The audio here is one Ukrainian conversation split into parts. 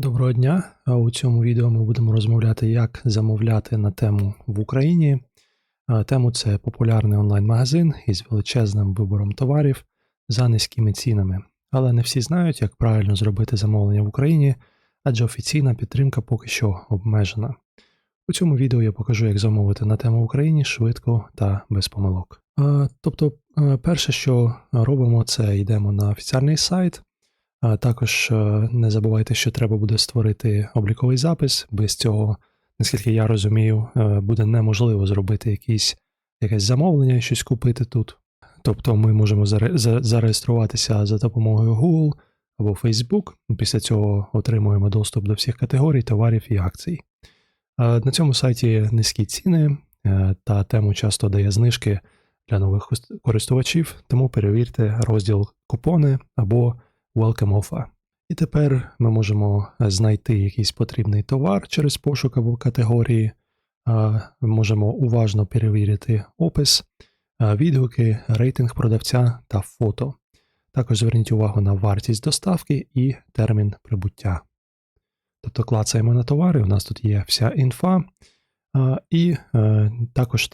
Доброго дня! У цьому відео ми будемо розмовляти, як замовляти на тему в Україні. Тему це популярний онлайн-магазин із величезним вибором товарів за низькими цінами. Але не всі знають, як правильно зробити замовлення в Україні, адже офіційна підтримка поки що обмежена. У цьому відео я покажу, як замовити на тему в Україні швидко та без помилок. Тобто, перше, що робимо, це йдемо на офіціальний сайт. Також е, не забувайте, що треба буде створити обліковий запис. Без цього, наскільки я розумію, е, буде неможливо зробити якісь, якесь замовлення щось купити тут. Тобто ми можемо зареєструватися за допомогою Google або Facebook. Після цього отримуємо доступ до всіх категорій, товарів і акцій. Е, На цьому сайті низькі ціни та тему часто дає знижки для нових користувачів, тому перевірте розділ купони або Welcome Offer. І тепер ми можемо е, знайти якийсь потрібний товар через пошук або категорії. Е, Можемо уважно перевірити опис, е, відгуки, рейтинг продавця та фото. Також зверніть увагу на вартість доставки і термін прибуття. Тобто клацаємо на товари, у нас тут є вся інфа. І також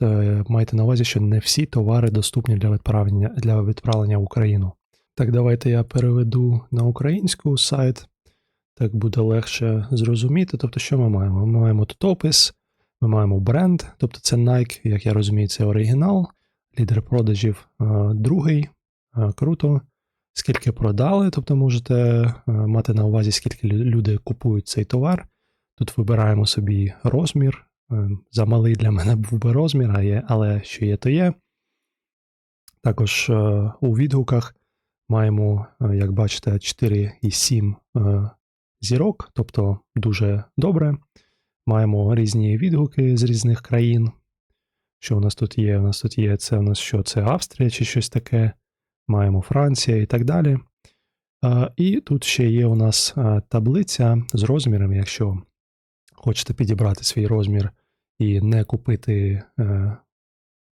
майте на увазі, що не всі товари доступні для відправлення, для відправлення в Україну. Так, давайте я переведу на українську сайт. Так буде легше зрозуміти. Тобто, що ми маємо? Ми маємо тут опис, ми маємо бренд, тобто це Nike, як я розумію, це оригінал, лідер продажів е, другий. Е, Круто. Скільки продали, тобто можете е, мати на увазі, скільки люди купують цей товар. Тут вибираємо собі розмір. Замалий для мене був би розмір, але що є, то є. Також у відгуках маємо, е, як бачите, 4,7 е, зірок, тобто дуже добре. Маємо різні відгуки з різних країн. Що у нас тут є? У нас тут є це у нас що? Це Австрія чи щось таке. Маємо Франція і так далі. Е, І тут ще є у нас таблиця з розмірами, якщо хочете підібрати свій розмір і не купити,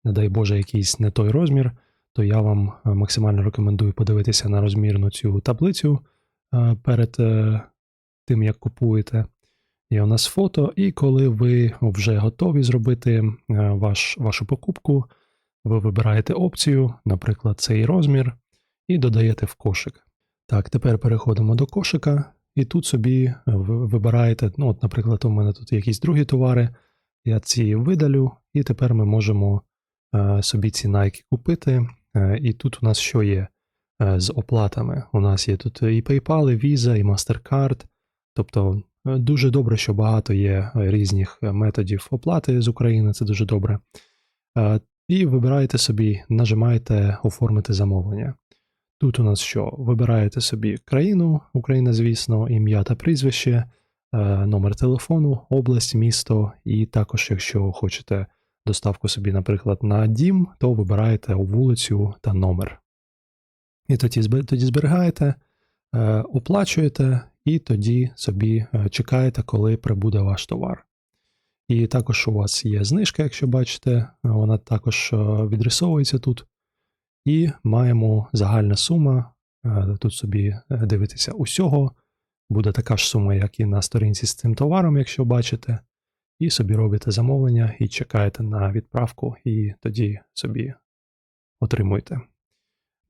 не дай Боже, якийсь не той розмір, то я вам е, максимально рекомендую подивитися на розмірну цю таблицю е, перед е, тим, як купуєте. Є у нас фото, і коли ви вже готові зробити ваш, вашу покупку, ви вибираєте опцію, наприклад, цей розмір, і додаєте в кошик. Так, тепер переходимо до кошика, і тут собі вибираєте, ну, от, наприклад, у мене тут якісь другі товари, я ці видалю, і тепер ми можемо собі ці Nike купити. Е, І тут у нас що є е, з оплатами? У нас є тут і PayPal, і Visa, і MasterCard. Тобто е, дуже добре, що багато є різних методів оплати з України, це дуже добре. І вибираєте собі, нажимаєте оформити замовлення. Тут у нас що? Вибираєте собі країну, Україна, звісно, ім'я та прізвище, номер телефону, область, місто, і також, якщо хочете доставку собі, наприклад, на дім, то вибираєте вулицю та номер. І тоді, тоді зберігаєте, е, оплачуєте, і тоді собі е, чекаєте, коли прибуде ваш товар. І також у вас є знижка, якщо бачите, вона також е, відрисовується тут. І маємо загальна сума. Тут собі дивитися усього. Буде така ж сума, як і на сторінці з цим товаром, якщо бачите. І собі робите замовлення і чекаєте на відправку, і тоді собі отримуєте.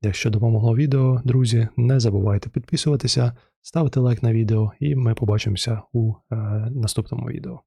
Якщо допомогло відео, друзі, не забувайте підписуватися, ставити лайк на відео, і ми побачимося у е, наступному відео.